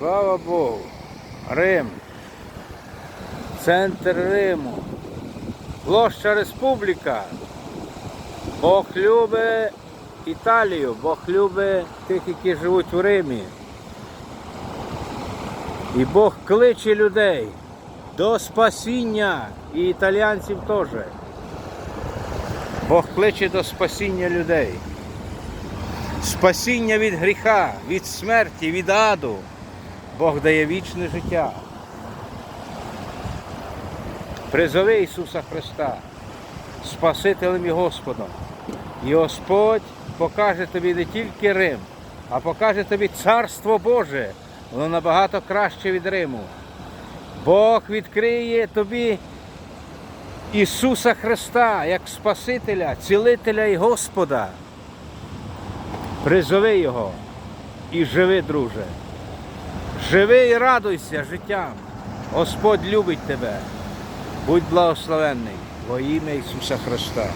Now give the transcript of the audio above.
Слава Богу. Рим. Центр Риму. Площа Республіка. Бог любить Італію, Бог любить тих, які живуть у Римі. І Бог кличе людей до спасіння і італійців теж. Бог кличе до спасіння людей. Спасіння від гріха, від смерті, від аду. Бог дає вічне життя. Призови Ісуса Христа, Спасителем і Господом. І Господь покаже тобі не тільки Рим, а покаже тобі Царство Боже. Воно набагато краще від Риму. Бог відкриє тобі Ісуса Христа як Спасителя, цілителя і Господа. Призови Його і живи, друже. Живи і радуйся життям. Господь любить тебе. Будь благословенний во ім'я Ісуса Христа.